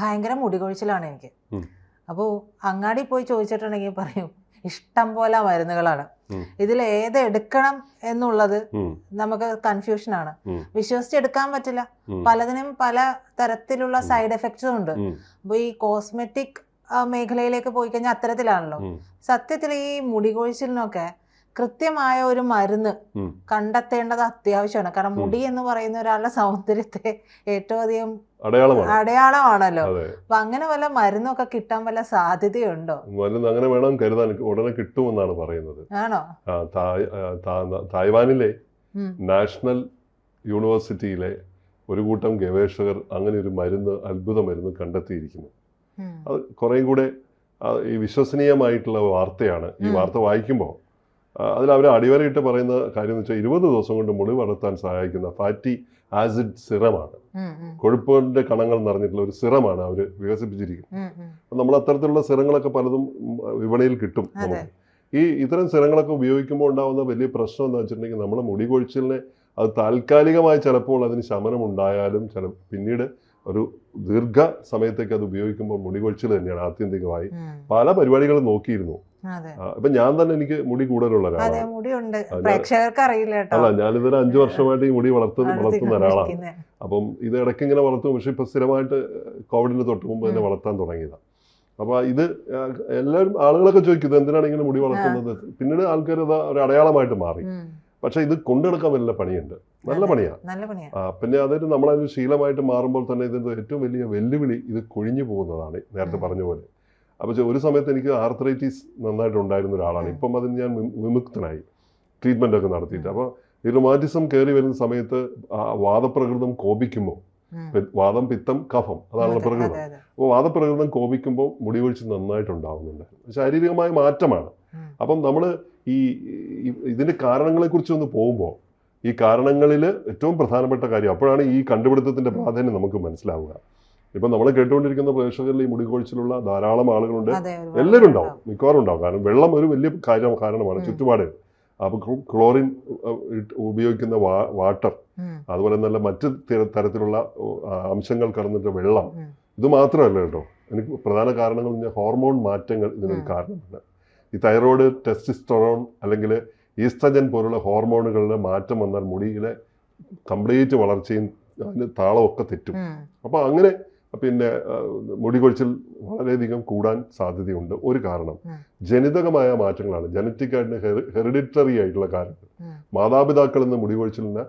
ഭയങ്കര മുടി കൊഴിച്ചിലാണ് എനിക്ക്. അപ്പോൾ അങ്ങാടി പോയി ചോദിച്ചിട്ടുണ്ടെങ്കിൽ പറയും ഇഷ്ടം പോലെ മരുന്നുകളാണ്. ഇതിൽ ഏത് എടുക്കണം എന്നുള്ളത് നമുക്ക് കൺഫ്യൂഷനാണ് വിശ്വസിച്ച് എടുക്കാൻ പറ്റില്ല. പലതിനും പല തരത്തിലുള്ള സൈഡ് എഫക്ട്സും ഉണ്ട്. അപ്പോൾ ഈ കോസ്മെറ്റിക് മേഖലയിലേക്ക് പോയി കഴിഞ്ഞാൽ അത്തരത്തിലാണല്ലോ. സത്യത്തിൽ ഈ മുടി കൊഴിച്ചിലിനൊക്കെ കൃത്യമായ ഒരു മരുന്ന്. കണ്ടെത്തേണ്ടത് അത്യാവശ്യമാണ്. കാരണം മുടി എന്ന് പറയുന്ന ഒരാളുടെ സൗന്ദര്യത്തെ ഏറ്റവും അധികം അടയാളമാണ്. അടയാളമാണല്ലോ. അപ്പൊ അങ്ങനെ വല്ല മരുന്നൊക്കെ കിട്ടാൻ വല്ല സാധ്യതയുണ്ടോ? മരുന്ന് അങ്ങനെ വേണം കരുതാൻ ഉടനെ കിട്ടുമെന്നാണ് പറയുന്നത്. ആണോ? തായ്- തായ്വാനിലെ നാഷണൽ യൂണിവേഴ്സിറ്റിയിലെ ഒരു കൂട്ടം ഗവേഷകർ അങ്ങനെ ഒരു മരുന്ന് അത്ഭുത മരുന്ന് കണ്ടെത്തിയിരിക്കുന്നു. അത് കുറേയും കൂടെ ഈ വിശ്വസനീയമായിട്ടുള്ള വാർത്തയാണ്. ഈ വാർത്ത വായിക്കുമ്പോൾ അതിൽ അവർ അടിവരയിട്ട് പറയുന്ന കാര്യം എന്ന് വെച്ചാൽ ഇരുപത് ദിവസം കൊണ്ട് മുടി വളർത്താൻ സഹായിക്കുന്ന ഫാറ്റി ആസിഡ് സിറമാണ്. ഉം, കണങ്ങൾ നിറഞ്ഞിട്ടുള്ള ഒരു സിറമാണ് അവർ വികസിപ്പിച്ചിരിക്കുന്നത്. അപ്പം നമ്മൾ അത്തരത്തിലുള്ള സിറങ്ങളൊക്കെ പലതും വിപണിയിൽ കിട്ടും നമുക്ക്. ഈ ഇത്തരം സിറങ്ങളൊക്കെ ഉപയോഗിക്കുമ്പോൾ ഉണ്ടാകുന്ന വലിയ പ്രശ്നം എന്താ വെച്ചിട്ടുണ്ടെങ്കിൽ നമ്മുടെ മുടി കൊഴിച്ചിലിനെ അത് താൽക്കാലികമായി ചിലപ്പോൾ അതിന് ശമനം ഉണ്ടായാലും ചില പിന്നീട് ഒരു ദീർഘ സമയത്തേക്ക് അത് ഉപയോഗിക്കുമ്പോൾ മുടി കൊഴിച്ചിൽ തന്നെയാണ് ആത്യന്തികമായി. പല പരിപാടികളും നോക്കിയിരുന്നു. ആ, ഞാൻ തന്നെ എനിക്ക് മുടി കൂടുതലുള്ള ഒരാളാണ്. അല്ല ഞാനിതൊരു അഞ്ചു വർഷമായിട്ട് ഈ മുടി വളർത്തുന്ന വളർത്തുന്ന ഒരാളാണ്. അപ്പം ഇത് ഇടയ്ക്ക് ഇങ്ങനെ വളർത്തും. പക്ഷെ ഇപ്പൊ സ്ഥിരമായിട്ട് കോവിഡിന് തൊട്ട് മുമ്പ് തന്നെ വളർത്താൻ തുടങ്ങിയതാണ് അപ്പൊ ഇത് എല്ലാവരും ആളുകളൊക്കെ ചോദിക്കും ഇത് എന്തിനാണ് ഇങ്ങനെ മുടി വളർത്തുന്നത്? പിന്നീട് ആൾക്കാർ അത് ഒരു അടയാളമായിട്ട് മാറി. പക്ഷെ ഇത് കൊണ്ടെടുക്കാൻ വലിയ പണിയുണ്ട്. നല്ല. പണിയാണ് നല്ല പണിയാ. ആ, പിന്നെ അതൊരു നമ്മളതിന് ശീലമായിട്ട് മാറുമ്പോൾ തന്നെ ഇതിന്റെ ഏറ്റവും വലിയ വെല്ലുവിളി ഇത് കൊഴിഞ്ഞു പോകുന്നതാണ് നേരത്തെ പറഞ്ഞ പോലെ. അപ്പോൾ ഒരു സമയത്ത് എനിക്ക് ആർത്രൈറ്റിസ് നന്നായിട്ട് ഉണ്ടായിരുന്ന ഒരാളാണ്. ഇപ്പം അതിന് ഞാൻ വിമുക്തനായി. ട്രീറ്റ്മെന്റ് ഒക്കെ നടത്തിയിട്ട്. അപ്പോൾ ഈ റൊമാറ്റിസം കയറി വരുന്ന സമയത്ത് ആ വാദപ്രകൃതം കോപിക്കുമ്പോൾ വാദം പിത്തം കഫം അതാണല്ലോ അതെ, പ്രകൃതം. അപ്പോൾ വാദപ്രകൃതം കോപിക്കുമ്പോൾ കൊഴിച്ചിൽ നന്നായിട്ടുണ്ടാവുന്നുണ്ട്. ശാരീരികമായ മാറ്റമാണ്. അപ്പം നമ്മൾ ഈ ഇതിന്റെ കാരണങ്ങളെക്കുറിച്ച് ഒന്ന് പോകുമ്പോൾ ഈ കാരണങ്ങളിൽ ഏറ്റവും പ്രധാനപ്പെട്ട കാര്യം അപ്പോഴാണ് ഈ കണ്ടുപിടുത്തത്തിന്റെ പ്രാധാന്യം നമുക്ക് മനസ്സിലാവുക. ഇപ്പം നമ്മൾ കേട്ടുകൊണ്ടിരിക്കുന്ന പ്രേക്ഷകരിൽ ഈ മുടികൊഴിച്ചിലുള്ള ധാരാളം ആളുകളുണ്ട്. എല്ലാവരും ഉണ്ടാവും. മിക്കവാറും ഉണ്ടാവും. കാരണം വെള്ളം ഒരു വലിയ കാര്യം കാരണമാണ്. ചുറ്റുപാട് അപ്പോൾ ക്ലോറിൻ ഉപയോഗിക്കുന്ന വാ- വാട്ടർ അതുപോലെ നല്ല മറ്റ് തരത്തിലുള്ള അംശങ്ങൾ കടന്നിട്ട് വെള്ളം ഇത് മാത്രമല്ല കേട്ടോ. എനിക്ക് പ്രധാന കാരണങ്ങൾ പറഞ്ഞാൽ ഹോർമോൺ മാറ്റങ്ങൾ ഇതിനൊരു. കാരണമാണ് ഈ തൈറോയ്ഡ് ടെസ്റ്റിസ്റ്ററോൺ അല്ലെങ്കിൽ ഈസ്ട്രജൻ പോലുള്ള ഹോർമോണുകളുടെ മാറ്റം വന്നാൽ മുടിയിലെ കംപ്ലീറ്റ് വളർച്ചയും അതിന് താളമൊക്കെ തെറ്റും. അപ്പോൾ അങ്ങനെ പിന്നെ മുടി കൊഴിച്ചിൽ വളരെയധികം കൂടാൻ സാധ്യതയുണ്ട്. ഒരു കാരണം ജനിതകമായ മാറ്റങ്ങളാണ്. ജനറ്റിക് ആയിട്ട് ഹെറിഡിറ്ററി ആയിട്ടുള്ള കാര്യങ്ങൾ. മാതാപിതാക്കൾ എന്ന മുടി കൊഴിച്ചിലിന്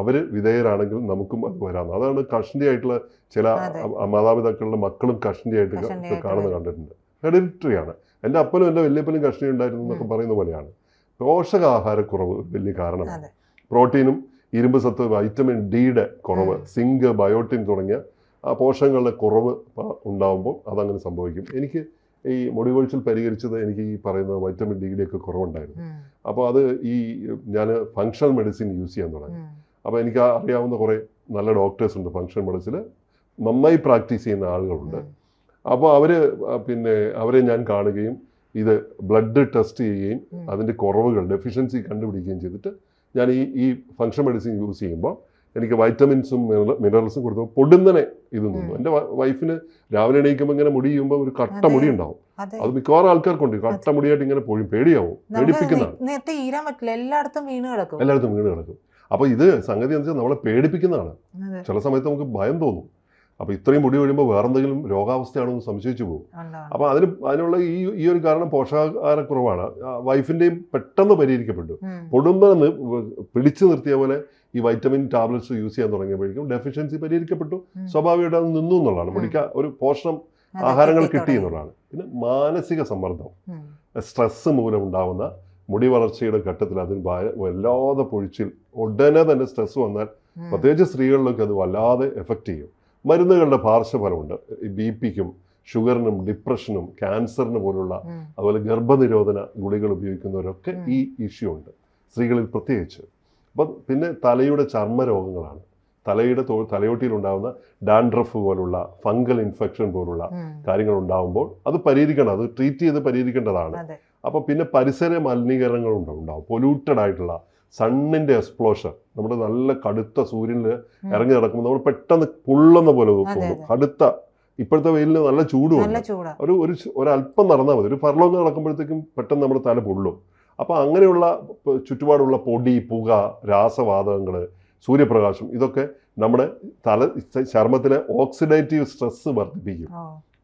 അവർ വിധേയരാണെങ്കിൽ നമുക്കും അത് വരാം. അതാണ് കഷണ്ടി ആയിട്ടുള്ള ചില മാതാപിതാക്കളുടെ മക്കളും കഷണ്ടി ആയിട്ട് കാണുന്നത് കണ്ടിട്ടുണ്ട്. ഹെറിഡിറ്ററി ആണ് എന്റെ അപ്പനും എന്റെ വല്യപ്പനും കഷണ്ടി ഉണ്ടായിരുന്നു എന്നൊക്കെ പറയുന്ന പോലെയാണ്. പോഷകാഹാരക്കുറവ് വലിയ കാരണമാണ്. പ്രോട്ടീനും ഇരുമ്പ് സത്ത് വൈറ്റമിൻ ഡിയുടെ കുറവ് സിങ്ക് ബയോട്ടിൻ തുടങ്ങിയ പോഷകങ്ങളുടെ കുറവ് ഉണ്ടാകുമ്പോൾ അതങ്ങനെ സംഭവിക്കും. എനിക്ക് ഈ മുടി കൊഴിച്ചിൽ പരിഹരിച്ചത് എനിക്ക് ഈ പറയുന്ന വൈറ്റമിൻ ഡിയുടെ ഒക്കെ കുറവുണ്ടായിരുന്നു. അപ്പോൾ അത് ഈ ഞാൻ ഫങ്ഷണൽ മെഡിസിൻ യൂസ് ചെയ്യാൻ തുടങ്ങി. അപ്പോൾ എനിക്ക് അറിയാവുന്ന കുറേ നല്ല ഡോക്ടേഴ്സ് ഉണ്ട് ഫങ്ഷണൽ മെഡിസിൽ നന്നായി പ്രാക്ടീസ് ചെയ്യുന്ന ആളുകളുണ്ട്. അപ്പോൾ അവർ പിന്നെ അവരെ ഞാൻ കാണുകയും ഇത് ബ്ലഡ് ടെസ്റ്റ് ചെയ്യുകയും അതിന്റെ കുറവുകൾ ഡെഫിഷ്യൻസി കണ്ടുപിടിക്കുകയും ചെയ്തിട്ട് ഞാൻ ഈ ഈ ഫങ്ഷൻ മെഡിസിൻ യൂസ് ചെയ്യുമ്പോൾ എനിക്ക് വൈറ്റമിൻസും മിനറൽസും കൊടുത്തു പൊടുന്നനെ ഇത് നിന്നു. എന്റെ വൈഫിന് രാവിലെ എണീക്കുമ്പോൾ ഇങ്ങനെ മുടി ചെയ്യുമ്പോൾ ഒരു കട്ട മുടി ഉണ്ടാവും. അത്. മിക്കവാറും ആൾക്കാർക്കുണ്ട്. കട്ട മുടിയായിട്ട് ഇങ്ങനെ പോയി പേടിയാവും. പേടിപ്പിക്കുന്ന പേടിപ്പിക്കുന്നതാണ്. നി- പറ്റില്ല. എല്ലായിടത്തും വീണ് കിടക്കും. എല്ലായിടത്തും വീണ് കിടക്കും. അപ്പോൾ ഇത് സംഗതി എന്ന് വെച്ചാൽ നമ്മളെ പേടിപ്പിക്കുന്നതാണ്. ചില സമയത്ത് നമുക്ക് ഭയം തോന്നും. അപ്പോൾ ഇത്രയും മുടി കഴിയുമ്പോൾ വേറെന്തെങ്കിലും രോഗാവസ്ഥയാണോ എന്ന് സംശയിച്ചു പോകും. അപ്പൊ അപ്പോൾ അതിന് അതിനുള്ള ഈ ഈ ഒരു കാരണം പോഷകാഹാരക്കുറവാണ്. വൈഫിന്റെയും വൈഫിന്റെയും പെട്ടെന്ന് പരിഹരിക്കപ്പെട്ടു. പൊടുമ്പെന്ന് പിടിച്ചു നിർത്തിയ പോലെ ഈ വൈറ്റമിൻ ടാബ്ലറ്റ്സ് യൂസ് ചെയ്യാൻ തുടങ്ങിയപ്പോഴേക്കും ഡെഫിഷ്യൻസി പരിഹരിക്കപ്പെട്ടു. സ്വാഭാവികമായിട്ട് അത് നിന്നു എന്നുള്ളതാണ്. മുടിക്ക് ഒരു പോഷണം ആഹാരങ്ങൾ കിട്ടി എന്നുള്ളതാണ്. പിന്നെ മാനസിക സമ്മർദ്ദം. സ്ട്രെസ് മൂലം ഉണ്ടാവുന്ന മുടി വളർച്ചയുടെ ഘട്ടത്തിൽ അതിന് വല്ലാതെ പൊഴിച്ചിൽ ഉടനെ തന്നെ സ്ട്രെസ് വന്നാൽ. പ്രത്യേകിച്ച് സ്ത്രീകളിലൊക്കെ അത് വല്ലാതെ എഫക്റ്റ് ചെയ്യും. മരുന്നുകളുടെ പാർശ്വഫലമുണ്ട്. ബി പിക്കും ഷുഗറിനും ഡിപ്രഷനും ക്യാൻസറിന് പോലുള്ള. അതുപോലെ ഗർഭനിരോധന ഗുളികൾ ഉപയോഗിക്കുന്നവരൊക്കെ ഈ ഇഷ്യൂ ഉണ്ട്. സ്ത്രീകളിൽ പ്രത്യേകിച്ച്. അപ്പം പിന്നെ തലയുടെ ചർമ്മരോഗങ്ങളാണ് തലയുടെ തോ തലയോട്ടിയിലുണ്ടാകുന്ന ഡാൻഡ്രഫ് പോലുള്ള ഫംഗൽ ഇൻഫെക്ഷൻ പോലുള്ള കാര്യങ്ങൾ ഉണ്ടാകുമ്പോൾ അത് പരിഹരിക്കണം. അത് ട്രീറ്റ് ചെയ്ത് പരിഹരിക്കേണ്ടതാണ്. അപ്പോൾ പിന്നെ പരിസര ഉണ്ടാവും. പൊല്യൂട്ടഡ് ആയിട്ടുള്ള സണ്ണിന്റെ എക്സ്പ്ലോഷർ. നമ്മുടെ നല്ല കടുത്ത സൂര്യനിൽ ഇറങ്ങി നടക്കുമ്പോൾ നമ്മൾ പെട്ടെന്ന് പൊള്ളുന്ന പോലെ തോന്നും കടുത്ത ഇപ്പോഴത്തെ വെയിലിന് നല്ല ചൂടും നല്ല ചൂടാ. ഒരു ഒരു ഒരല്പം നടന്നാൽ മതി. ഒരു ഫർലോങ് നടക്കുമ്പോഴത്തേക്കും പെട്ടെന്ന് നമ്മുടെ തല പൊള്ളും. അപ്പോൾ അങ്ങനെയുള്ള ചുറ്റുപാടുള്ള പൊടി പുക രാസവാതകങ്ങൾ സൂര്യപ്രകാശം ഇതൊക്കെ നമ്മുടെ തല ചർമ്മത്തിലെ ഓക്സിഡേറ്റീവ് സ്ട്രെസ് വർദ്ധിപ്പിക്കും.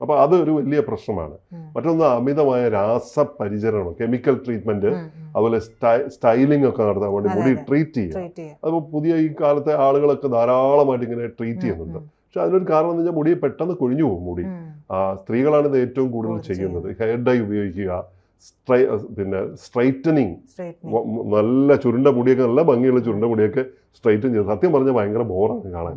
അപ്പോൾ അത് ഒരു വലിയ പ്രശ്നമാണ്. മറ്റൊന്ന് അമിതമായ രാസപരിചരണം കെമിക്കൽ ട്രീറ്റ്മെന്റ്. അതുപോലെ സ്റ്റൈലിംഗ് ഒക്കെ നടത്താൻ വേണ്ടി മുടി ട്രീറ്റ് ചെയ്യുക. അതിപ്പോൾ പുതിയ ഈ കാലത്തെ ആളുകളൊക്കെ ധാരാളമായിട്ട് ഇങ്ങനെ ട്രീറ്റ് ചെയ്യുന്നുണ്ട്. പക്ഷെ അതിനൊരു കാരണം എന്ന് വെച്ചാൽ മുടി പെട്ടെന്ന് കൊഴിഞ്ഞു പോകും മുടി സ്ത്രീകളാണ് ഇത് ഏറ്റവും കൂടുതൽ ചെയ്യുന്നത്. ഹെയർ ഡൈ ഉപയോഗിക്കുക സ്ട്രൈ പിന്നെ സ്ട്രൈറ്റനിങ്. നല്ല ചുരുണ്ട മുടിയൊക്കെ നല്ല ഭംഗിയുള്ള ചുരുണ്ട മുടിയൊക്കെ സ്ട്രൈറ്റൻ ചെയ്ത് സത്യം പറഞ്ഞാൽ ഭയങ്കര ബോറാണ് കാണാൻ.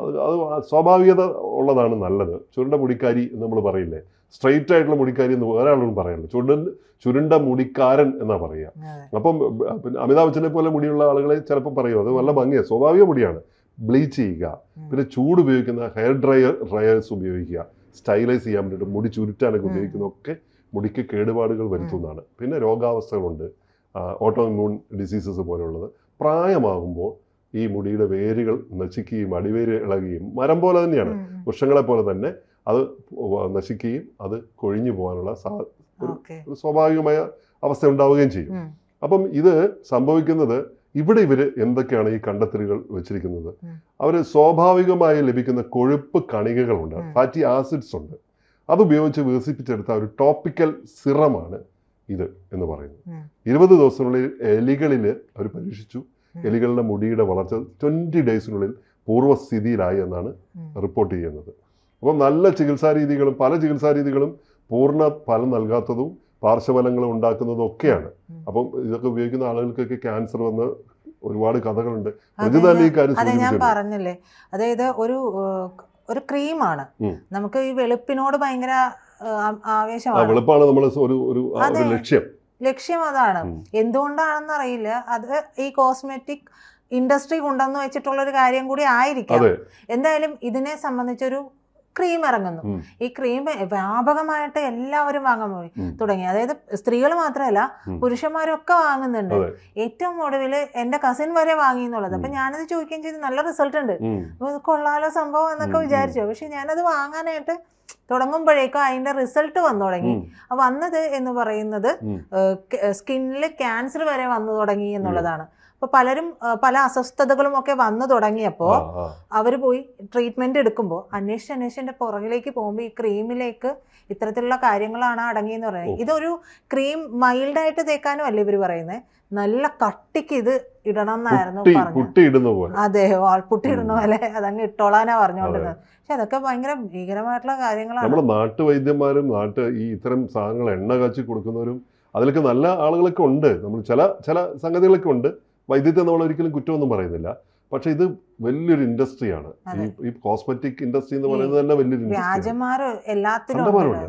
അത് അത് സ്വാഭാവികത ഉള്ളതാണ് നല്ലത്. ചുരുണ്ട മുടിക്കാരി എന്ന് നമ്മൾ പറയില്ലേ? സ്ട്രൈറ്റ് ആയിട്ടുള്ള മുടിക്കാരി എന്ന് ഒരാളും പറയല്ല ചുരുണ്ട ചുരുണ്ട മുടിക്കാരൻ എന്നാ പറയുക അപ്പം പിന്നെ അമിതാഭ് ബച്ചനെ പോലെ മുടിയുള്ള ആളുകളെ ചിലപ്പോൾ പറയും അത് നല്ല ഭംഗിയാണ് സ്വാഭാവിക മുടിയാണ്. ബ്ലീച്ച് ചെയ്യുക. പിന്നെ ചൂട് ഉപയോഗിക്കുന്ന ഹെയർ ഡ്രയർ ഡ്രയേഴ്സ് ഉപയോഗിക്കുക. സ്റ്റൈലൈസ് ചെയ്യാൻ വേണ്ടിയിട്ട് മുടി ചുരുട്ടാനൊക്കെ. ഉപയോഗിക്കുന്നതൊക്കെ മുടിക്ക് കേടുപാടുകൾ വരുത്തുന്നതാണ്. പിന്നെ രോഗാവസ്ഥകളുണ്ട്. ഓട്ടോ ഇമ്മ്യൂൺ ഡിസീസസ് പോലെയുള്ളത്. പ്രായമാകുമ്പോൾ ഈ മുടിയുടെ വേരുകൾ നശിക്കുകയും അടിവേര് ഇളകുകയും മരം പോലെ തന്നെയാണ്. വൃക്ഷങ്ങളെ പോലെ തന്നെ അത് നശിക്കുകയും അത് കൊഴിഞ്ഞു പോകാനുള്ള ഒരു- സ്വാഭാവികമായ അവസ്ഥ ഉണ്ടാവുകയും ചെയ്യും. അപ്പം ഇത് സംഭവിക്കുന്നത് ഇവിടെ ഇവർ എന്തൊക്കെയാണ് ഈ കണ്ടെത്തലുകൾ വെച്ചിരിക്കുന്നത്. അവർ സ്വാഭാവികമായി ലഭിക്കുന്ന കൊഴുപ്പ് കണികകളുണ്ട്. ഫാറ്റി ആസിഡ്സ് ഉണ്ട്. അതുപയോഗിച്ച് വികസിപ്പിച്ചെടുത്ത ഒരു ടോപ്പിക്കൽ സിറമാണ് ഇത് എന്ന് പറയുന്നത്. ഇരുപത് ദിവസത്തിനുള്ളിൽ എലികളിൽ അവർ പരീക്ഷിച്ചു. എലികളുടെ മുടിയുടെ വളർച്ച ട്വന്റി ഡേയ്സിനുള്ളിൽ പൂർവസ്ഥിതിയിലായി എന്നാണ് റിപ്പോർട്ട് ചെയ്യുന്നത്. അപ്പം നല്ല ചികിത്സാ രീതികളും പല ചികിത്സാ രീതികളും പൂർണ ഫലം നൽകാത്തതും പാർശ്വഫലങ്ങൾ ഉണ്ടാക്കുന്നതും ഒക്കെയാണ്. അപ്പം ഇതൊക്കെ ഉപയോഗിക്കുന്ന ആളുകൾക്കൊക്കെ ക്യാൻസർ വന്ന് ഒരുപാട് കഥകളുണ്ട്. അതെ, ഞാൻ. പറഞ്ഞില്ലേ? അതായത് ഒരു ഒരു ക്രീമാണ്. നമുക്ക് ഈ വെളുപ്പിനോട് ഭയങ്കര ആവേശമാണ്. വെളുപ്പാണ് നമ്മൾ ഒരു ഒരു. ലക്ഷ്യം. ലക്ഷ്യം അതാണ്. എന്തുകൊണ്ടാണെന്ന് അറിയില്ല. അത് ഈ കോസ്മെറ്റിക് ഇൻഡസ്ട്രി കൊണ്ടുവന്ന് വെച്ചിട്ടുള്ള ഒരു കാര്യം കൂടി ആയിരിക്കാം. എന്തായാലും ഇതിനെ സംബന്ധിച്ചൊരു ക്രീം ഇറങ്ങുന്നു. ഈ ക്രീം വ്യാപകമായിട്ട് എല്ലാവരും വാങ്ങാൻ പോയി. തുടങ്ങി. അതായത് സ്ത്രീകൾ മാത്രമല്ല പുരുഷന്മാരൊക്കെ വാങ്ങുന്നുണ്ട്. ഏറ്റവും ഒടുവിൽ എന്റെ കസിൻ വരെ വാങ്ങി എന്നുള്ളത് അപ്പൊ. ഞാനത് ചോദിക്കുകയും ചെയ്തു. നല്ല റിസൾട്ട് ഉണ്ട്. അപ്പൊ കൊള്ളാലോ സംഭവം എന്നൊക്കെ. വിചാരിച്ചു. പക്ഷെ ഞാനത് വാങ്ങാനായിട്ട് തുടങ്ങുമ്പോഴേക്കും അതിന്റെ റിസൾട്ട് വന്നു തുടങ്ങി. വന്നത് എന്ന് പറയുന്നത് സ്കിന്നിൽ ക്യാൻസർ വരെ വന്നു തുടങ്ങി എന്നുള്ളതാണ്. അപ്പൊ പലരും പല അസ്വസ്ഥതകളും ഒക്കെ വന്നു തുടങ്ങിയപ്പോ ആ, ആ. അവർ പോയി ട്രീറ്റ്മെന്റ് എടുക്കുമ്പോൾ അന്വേഷിച്ച് അന്വേഷിച്ച് പുറകിലേക്ക് പോകുമ്പോൾ ഈ ക്രീമിലേക്ക് ഇത്തരത്തിലുള്ള കാര്യങ്ങളാണ് അടങ്ങിയെന്ന് പറയുന്നത്. ഇതൊരു ക്രീം മൈൽഡായിട്ട് തേക്കാനും അല്ല ഇവർ പറയുന്നത് നല്ല കട്ടിക്ക് ഇത് ഇടണം എന്നായിരുന്നു പറഞ്ഞത്. അതെ വാൾപുട്ടി ഇടുന്ന പോലെ അതങ്ങ് ഇട്ടോളാനാ പറഞ്ഞുകൊണ്ടിരുന്നത്. പക്ഷെ അതൊക്കെ ഭയങ്കര ഭീകരമായിട്ടുള്ള കാര്യങ്ങളാണ്. നമ്മുടെ നാട്ടുവൈദ്യന്മാരും നാട്ട് ഈ ഇത്തരം സാധനങ്ങൾ എണ്ണ കാച്ചി കൊടുക്കുന്നവരും അതിലൊക്കെ നല്ല ആളുകളൊക്കെ ഉണ്ട്. നമ്മൾ ചില ചില സംഗതികളൊക്കെ ഉണ്ട്. വൈദ്യത്തെ നമ്മൾ ഒരിക്കലും കുറ്റമൊന്നും പറയുന്നില്ല. പക്ഷെ ഇത് വലിയൊരു ഇൻഡസ്ട്രിയാണ്. ഈ ഈ കോസ്മെറ്റിക് ഇൻഡസ്ട്രി എന്ന് പറയുന്നത് തന്നെ വലിയൊരു എല്ലാത്തിലും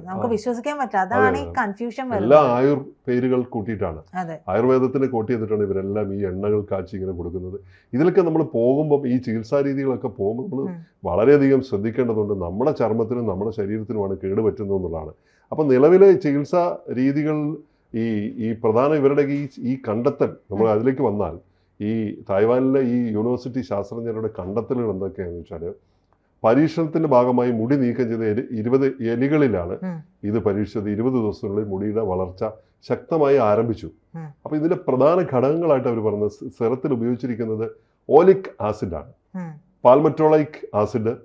നമുക്ക് വിശ്വസിക്കാൻ പറ്റില്ല. അതാണ് ഈ കൺഫ്യൂഷൻ എല്ലാ ആയുർ പേരുകൾ കൂട്ടിയിട്ടാണ്. ആയുർവേദത്തിന് കൂട്ടി ചെയ്തിട്ടാണ് ഇവരെല്ലാം ഈ എണ്ണകൾ കാച്ചി ഇങ്ങനെ കൊടുക്കുന്നത്. ഇതിലൊക്കെ നമ്മൾ പോകുമ്പോൾ ഈ ചികിത്സാ രീതികളൊക്കെ പോകുമ്പോൾ നമ്മൾ. വളരെയധികം ശ്രദ്ധിക്കേണ്ടതുണ്ട്. നമ്മുടെ ചർമ്മത്തിനും നമ്മുടെ ശരീരത്തിനുമാണ് കേട് പറ്റുന്നത് എന്നുള്ളതാണ്. അപ്പം നിലവിലെ ചികിത്സാ രീതികൾ ഈ ഈ പ്രധാന ഇവരുടെ ഈ ഈ കണ്ടെത്തൽ നമ്മൾ അതിലേക്ക് വന്നാൽ ഈ തായ്വാനിലെ ഈ യൂണിവേഴ്സിറ്റി ശാസ്ത്രജ്ഞരുടെ കണ്ടെത്തലുകൾ എന്തൊക്കെയാണെന്ന് വെച്ചാൽ പരീക്ഷണത്തിന്റെ ഭാഗമായി മുടി നീക്കം ചെയ്ത ഇരുപത് എലികളിലാണ് ഇത് പരീക്ഷിച്ചത്. ഇരുപത് ദിവസത്തിനുള്ളിൽ മുടിയുടെ വളർച്ച ശക്തമായി ആരംഭിച്ചു. അപ്പൊ അപ്പോൾ ഇതിന്റെ പ്രധാന ഘടകങ്ങളായിട്ട് അവർ പറഞ്ഞത് സെറത്തിൽ ഉപയോഗിച്ചിരിക്കുന്നത് ഓലിക് ആസിഡാണ്. പാൽമറ്റോളൈക് ആസിഡ്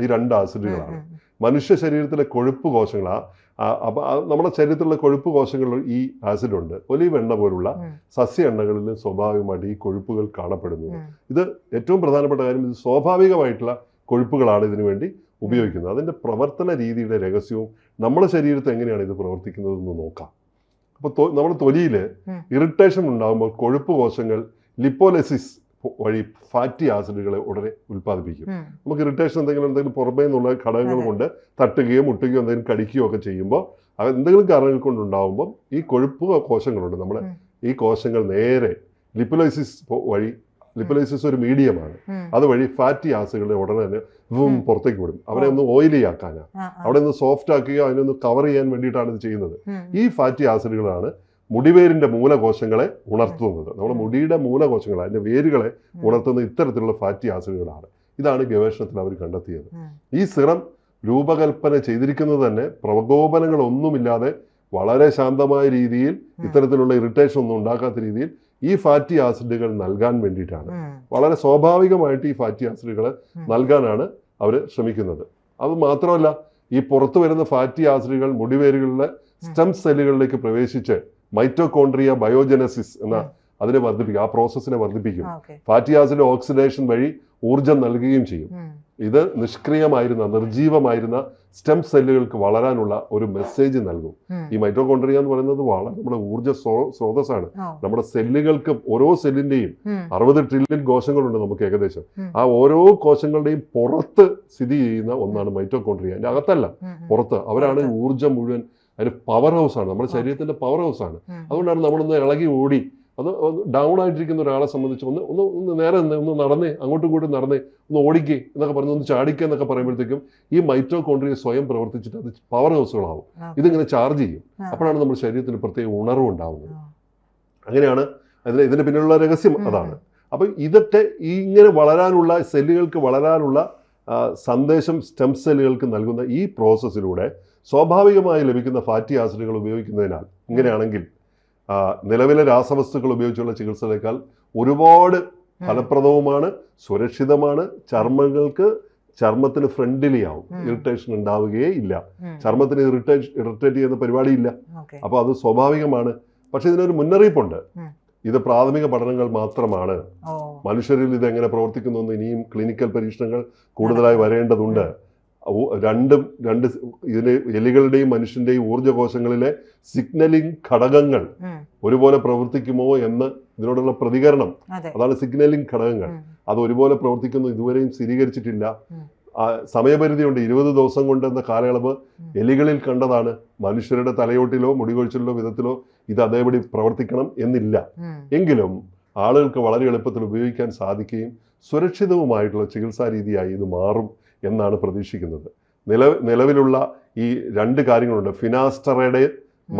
ഈ രണ്ട് ആസിഡുകളാണ്. മനുഷ്യ ശരീരത്തിലെ കൊഴുപ്പ് കോശങ്ങൾ ആ- ആ- അപ്പൊ നമ്മുടെ ശരീരത്തിലുള്ള കൊഴുപ്പ് കോശങ്ങളിൽ ഈ ആസിഡ് ഉണ്ട്. ഒലിവ് എണ്ണ പോലുള്ള സസ്യ എണ്ണകളിലും സ്വാഭാവികമായിട്ട് ഈ കൊഴുപ്പുകൾ കാണപ്പെടുന്നു. ഇത് ഏറ്റവും പ്രധാനപ്പെട്ട കാര്യം ഇത് സ്വാഭാവികമായിട്ടുള്ള കൊഴുപ്പുകളാണ് ഇതിനു വേണ്ടി ഉപയോഗിക്കുന്നത്. അതിന്റെ പ്രവർത്തന രീതിയുടെ രഹസ്യവും നമ്മുടെ ശരീരത്തിൽ എങ്ങനെയാണ് ഇത് പ്രവർത്തിക്കുന്നതെന്ന് നോക്കാം. അപ്പോൾ നമ്മുടെ തൊലിയിൽ ഇറിറ്റേഷൻ ഉണ്ടാകുമ്പോൾ കൊഴുപ്പ് കോശങ്ങൾ ലിപ്പോലസിസ് വഴി ഫാറ്റി ആസിഡുകളെ ഉടനെ ഉൽപ്പാദിപ്പിക്കും. നമുക്ക് ഇറിറ്റേഷൻ എന്തെങ്കിലും എന്തെങ്കിലും പുറമേ നിന്നുള്ള ഘടകങ്ങൾ കൊണ്ട് തട്ടുകയോ മുട്ടുകയോ എന്തെങ്കിലും കടിക്കുകയോ ഒക്കെ ചെയ്യുമ്പോൾ അത് എന്തെങ്കിലും കാരണങ്ങൾ കൊണ്ടുണ്ടാകുമ്പോൾ ഈ കൊഴുപ്പ് കോശങ്ങളുണ്ട് നമ്മുടെ ഈ കോശങ്ങൾ നേരെ ലിപ്പലൈസിസ് വഴി ലിപ്പലൈസിസ് ഒരു മീഡിയമാണ്. അതുവഴി ഫാറ്റി ആസുകളെ ഉടനെ തന്നെ പുറത്തേക്ക് വിടും. അവരെ ഒന്ന് ഓയിലി ആക്കാനാണ്. അവിടെ ഒന്ന് സോഫ്റ്റ് ആക്കുകയോ അതിനൊന്ന് കവർ ചെയ്യാൻ വേണ്ടിയിട്ടാണ് ഇത് ചെയ്യുന്നത്. ഈ ഫാറ്റി ആസിഡുകളാണ് മുടിവേരിന്റെ മൂലകോശങ്ങളെ ഉണർത്തുന്നത്. നമ്മുടെ മുടിയുടെ മൂലകോശങ്ങൾ അതിന്റെ വേരുകളെ ഉണർത്തുന്ന ഇത്തരത്തിലുള്ള ഫാറ്റി ആസിഡുകളാണ് ഇതാണ് ഗവേഷണത്തിൽ അവർ കണ്ടെത്തിയത്. ഈ സിറം രൂപകൽപ്പന ചെയ്തിരിക്കുന്നത് തന്നെ പ്രകോപനങ്ങളൊന്നുമില്ലാതെ വളരെ ശാന്തമായ രീതിയിൽ ഇത്തരത്തിലുള്ള ഇറിറ്റേഷൻ ഒന്നും ഉണ്ടാക്കാത്ത രീതിയിൽ ഈ ഫാറ്റി ആസിഡുകൾ നൽകാൻ വേണ്ടിയിട്ടാണ്. വളരെ സ്വാഭാവികമായിട്ട് ഈ ഫാറ്റി ആസിഡുകൾ നൽകാനാണ് അവർ ശ്രമിക്കുന്നത്. അത് മാത്രമല്ല ഈ പുറത്തു വരുന്ന ഫാറ്റി ആസിഡുകൾ മുടിവേരുകളിലെ സ്റ്റം സെല്ലുകളിലേക്ക് പ്രവേശിച്ച് മൈറ്റോകോൺട്രിയ ബയോജനസിസ് എന്ന അതിനെ വർദ്ധിപ്പിക്കും ആ പ്രോസസ്സിനെ വർദ്ധിപ്പിക്കും. ഫാറ്റി ആസിഡ് ഓക്സിഡേഷൻ വഴി ഊർജം നൽകുകയും ചെയ്യും. ഇത് നിഷ്ക്രിയമായിരുന്ന നിർജീവമായിരുന്ന സ്റ്റെം സെല്ലുകൾക്ക് വളരാനുള്ള ഒരു മെസ്സേജ് നൽകും. ഈ മൈറ്റോകോൺട്രിയ എന്ന് പറയുന്നത് വളരെ നമ്മുടെ ഊർജ സ്രോ- സ്രോതസ്സാണ്. നമ്മുടെ സെല്ലുകൾക്ക് ഓരോ സെല്ലിന്റെയും. അറുപത് ട്രില്യൺ കോശങ്ങളുണ്ട് നമുക്ക് ഏകദേശം. ആ ഓരോ കോശങ്ങളുടെയും പുറത്ത് സ്ഥിതി ചെയ്യുന്ന ഒന്നാണ് മൈറ്റോകോൺട്രിയ അതിന്റെ അകത്തല്ല. പുറത്ത്. അവരാണ് ഊർജം ഊർജം മുഴുവൻ അതിന് പവർ ഹൗസ് ആണ്. നമ്മുടെ. ശരീരത്തിന്റെ പവർ ഹൗസ് ആണ്. ഉം. അതുകൊണ്ടാണ് നമ്മളൊന്ന് ഇളകി ഓടി. അത് ഡൗൺ ആയിട്ടിരിക്കുന്ന ഒരാളെ സംബന്ധിച്ച് ഒന്ന് ഒന്ന് ഒന്ന് നേരെ നിന്ന് ഒന്ന് നടന്നേ അങ്ങോട്ടും ഇങ്ങോട്ടും നടന്നേ ഒന്ന് ഓടിക്കേ എന്നൊക്കെ പറഞ്ഞ് ഒന്ന് ചാടിക്കുക എന്നൊക്കെ പറയുമ്പോഴത്തേക്കും ഈ മൈറ്റോകോൺട്രിയ സ്വയം പ്രവർത്തിച്ചിട്ട് അത് പവർ ഹൗസുകളാവും. ഇതിങ്ങനെ ചാർജ് ചെയ്യും. അപ്പോഴാണ് നമ്മുടെ ശരീരത്തിന് പ്രത്യേക ഉണർവ് ഉണ്ടാവുന്നത്. അങ്ങനെയാണ് അതിന് ഇതിന് പിന്നിലുള്ള രഹസ്യം അതാണ്. അപ്പം ഇതൊക്കെ ഈ ഇങ്ങനെ വളരാനുള്ള സെല്ലുകൾക്ക് വളരാനുള്ള സന്ദേശം സ്റ്റെം സെല്ലുകൾക്ക് നൽകുന്ന ഈ പ്രോസസ്സിലൂടെ സ്വാഭാവികമായി ലഭിക്കുന്ന ഫാറ്റി ആസിഡുകൾ ഉപയോഗിക്കുന്നതിനാൽ ഇങ്ങനെയാണെങ്കിൽ നിലവിലെ രാസവസ്തുക്കൾ ഉപയോഗിച്ചുള്ള ചികിത്സകളേക്കാൾ ഒരുപാട് ഫലപ്രദവുമാണ് സുരക്ഷിതമാണ് ചർമ്മങ്ങൾക്ക് ചർമ്മത്തിന് ഫ്രണ്ട്ലി ആവും ഇറിറ്റേഷൻ ഉണ്ടാവുകയേ ഇല്ല. ചർമ്മത്തിന് ഇറിറ്റേഷൻ ഇറിറ്റേറ്റ് ചെയ്യുന്ന പരിപാടി ഇല്ല അപ്പോൾ അത് സ്വാഭാവികമാണ്. പക്ഷെ ഇതിനൊരു മുന്നറിയിപ്പുണ്ട്. ഇത് പ്രാഥമിക പഠനങ്ങൾ മാത്രമാണ്. മനുഷ്യരിൽ ഇത് എങ്ങനെ പ്രവർത്തിക്കുന്നു ഇനിയും ക്ലിനിക്കൽ പരീക്ഷണങ്ങൾ കൂടുതലായി വരേണ്ടതുണ്ട്. രണ്ടും രണ്ട് ഇതിന് എലികളുടെയും മനുഷ്യന്റെയും ഊർജകോശങ്ങളിലെ സിഗ്നലിംഗ് ഘടകങ്ങൾ ഒരുപോലെ പ്രവർത്തിക്കുമോ എന്ന് ഇതിനോടുള്ള പ്രതികരണം. അതാണ് സിഗ്നലിംഗ് ഘടകങ്ങൾ. അത് ഒരുപോലെ പ്രവർത്തിക്കുന്നു ഇതുവരെയും സ്ഥിരീകരിച്ചിട്ടില്ല. സമയപരിധി കൊണ്ട് സമയപരിധിയുണ്ട്. ഇരുപത് ദിവസം കൊണ്ട് എന്ന കാലയളവ്. എലികളിൽ കണ്ടതാണ്. മനുഷ്യരുടെ തലയോട്ടിലോ മുടികൊഴിച്ചിലോ വിധത്തിലോ ഇത് അതേപടി പ്രവർത്തിക്കണം എന്നില്ല. എങ്കിലും ആളുകൾക്ക് വളരെ എളുപ്പത്തിൽ ഉപയോഗിക്കാൻ സാധിക്കുകയും സുരക്ഷിതവുമായിട്ടുള്ള ചികിത്സാ രീതിയായി ഇത് മാറും എന്നാണ് പ്രതീക്ഷിക്കുന്നത്. നില നിലവിലുള്ള ഈ രണ്ട് കാര്യങ്ങളുണ്ട്. ഫിനാസ്റ്ററയുടെ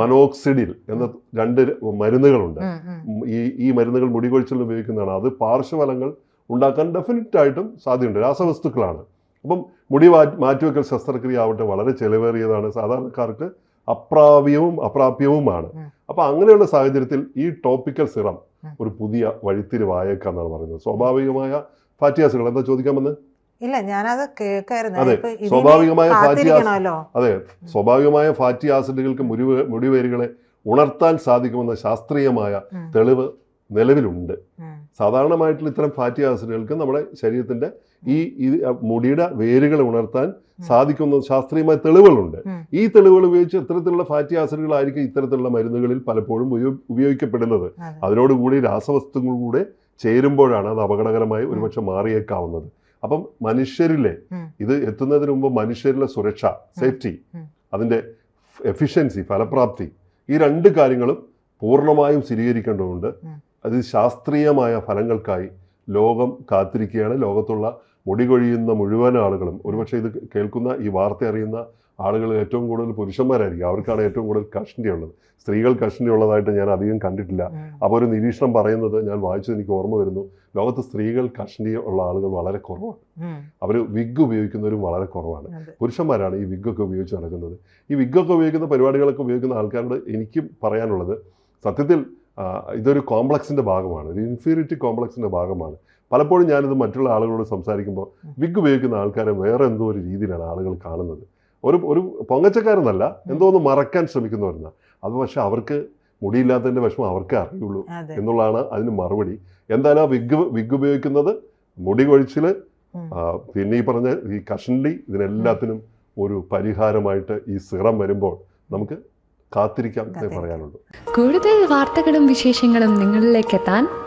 മനോക്സിഡിൽ എന്ന രണ്ട് മരുന്നുകളുണ്ട്. ഈ ഈ മരുന്നുകൾ മുടികൊഴിച്ചിൽ ഉപയോഗിക്കുന്നതാണ്. അത് പാർശ്വഫലങ്ങൾ ഉണ്ടാക്കാൻ ഡെഫിനറ്റ് ആയിട്ടും സാധ്യതയുണ്ട്. രാസവസ്തുക്കളാണ്. അപ്പം മുടി മാറ്റി മാറ്റിവെക്കൽ ശസ്ത്രക്രിയ ആവട്ടെ വളരെ ചെലവേറിയതാണ്. സാധാരണക്കാർക്ക് അപ്രാപ്യവും അപ്രാപ്യവുമാണ്. അപ്പോൾ അപ്പം അങ്ങനെയുള്ള സാഹചര്യത്തിൽ ഈ ടോപ്പിക്കൽ സിറം ഒരു പുതിയ വഴിത്തിരിവായേക്കാന്നാണ് പറയുന്നത്. സ്വാഭാവികമായ ഫാറ്റി ആസിഡുകൾ എന്താ ചോദിക്കാമെന്ന്? ഇല്ല ഞാനത് കേൾക്കായിരുന്നു. അതെ, സ്വാഭാവികമായ ഫാറ്റി അതെ സ്വാഭാവികമായ ഫാറ്റി ആസിഡുകൾക്ക് മുറിവ് മുടിവേരുകളെ ഉണർത്താൻ സാധിക്കുമെന്ന ശാസ്ത്രീയമായ. തെളിവ് നിലവിലുണ്ട്. സാധാരണമായിട്ടുള്ള ഇത്തരം ഫാറ്റി ആസിഡുകൾക്ക് നമ്മുടെ ശരീരത്തിന്റെ ഈ ഇത് മുടിയുടെ വേരുകൾ ഉണർത്താൻ സാധിക്കുന്ന ശാസ്ത്രീയമായ തെളിവുകളുണ്ട്. ഈ തെളിവുകൾ ഉപയോഗിച്ച് ഇത്തരത്തിലുള്ള ഫാറ്റി ആസിഡുകളായിരിക്കും ഇത്തരത്തിലുള്ള മരുന്നുകളിൽ പലപ്പോഴും ഉപയോ- ഉപയോഗിക്കപ്പെടുന്നത്. അതെ. അതിനോടുകൂടി രാസവസ്തുക്കൾ കൂടെ ചേരുമ്പോഴാണ് അത് അപകടകരമായി ഒരുപക്ഷെ മാറിയേക്കാവുന്നത്. അപ്പം മനുഷ്യരിലെ ഇത് എത്തുന്നതിന് മുമ്പ് മനുഷ്യരിലെ സുരക്ഷ സേഫ്റ്റി അതിന്റെ അതിന്റെ എഫിഷ്യൻസി ഫലപ്രാപ്തി ഈ രണ്ട് കാര്യങ്ങളും പൂർണമായും സ്ഥിരീകരിക്കേണ്ടതുണ്ട്. അത് ശാസ്ത്രീയമായ ഫലങ്ങൾക്കായി ലോകം കാത്തിരിക്കുകയാണ്. ലോകത്തുള്ള മുടി കൊഴിയുന്ന മുഴുവൻ ആളുകളും ഒരുപക്ഷെ ഇത് കേൾക്കുന്ന ഈ വാർത്ത അറിയുന്ന ആളുകൾ ഏറ്റവും കൂടുതൽ പുരുഷന്മാരായിരിക്കും. അവർക്കാണ് ഏറ്റവും കൂടുതൽ കഷ്ണി ഉള്ളത് സ്ത്രീകൾ കഷ്ണി ഉള്ളതായിട്ട് ഞാൻ അധികം കണ്ടിട്ടില്ല. അപ്പോൾ ഒരു നിരീക്ഷണം പറയുന്നത് ഞാൻ വായിച്ചത് എനിക്ക് ഓർമ്മ വരുന്നു. ലോകത്ത് സ്ത്രീകൾ കഷ്ണി ഉള്ള ആളുകൾ വളരെ കുറവാണ്. അവർ വിഗ് ഉപയോഗിക്കുന്നവരും വളരെ കുറവാണ്. പുരുഷന്മാരാണ് ഈ വിഗ്ഗൊക്കെ ഉപയോഗിച്ച് നടക്കുന്നത്. ഈ വിഗ്ഗൊക്കെ ഉപയോഗിക്കുന്ന പരിപാടികളൊക്കെ ഉപയോഗിക്കുന്ന ആൾക്കാരോട് എനിക്കും പറയാനുള്ളത് സത്യത്തിൽ ഇതൊരു കോംപ്ലക്സിന്റെ ഭാഗമാണ്. ഒരു ഇൻഫീരിയറ്റി കോംപ്ലക്സിന്റെ ഭാഗമാണ്. പലപ്പോഴും ഞാനിത് മറ്റുള്ള ആളുകളോട് സംസാരിക്കുമ്പോൾ വിഗ് ഉപയോഗിക്കുന്ന ആൾക്കാരെ വേറെ എന്തോ ഒരു രീതിയിലാണ് ആളുകൾ കാണുന്നത്. ഒരു ഒരു പൊങ്ങച്ചക്കാരെന്നല്ല എന്തോ ഒന്ന് മറക്കാൻ ശ്രമിക്കുന്നവരെന്ന അത് പക്ഷെ അവർക്ക് മുടിയില്ലാത്തതിന്റെ വിഷമം അവർക്കേ അറിയുള്ളൂ എന്നുള്ളതാണ് അതിന് മറുപടി. എന്തായാലും ആ വിഗ് വിഗ് ഉപയോഗിക്കുന്നത്? മുടി കൊഴിച്ചിൽ. പിന്നെ ഈ പറഞ്ഞ ഈ കഷണ്ടി ഇതിനെല്ലാത്തിനും ഒരു പരിഹാരമായിട്ട് ഈ സിറം വരുമ്പോൾ നമുക്ക് കാത്തിരിക്കാം എന്നേ കാത്തിരിക്കാം. പറയാനുള്ളൂ. കൂടുതൽ വാർത്തകളും വിശേഷങ്ങളും നിങ്ങളിലേക്ക് എത്താൻ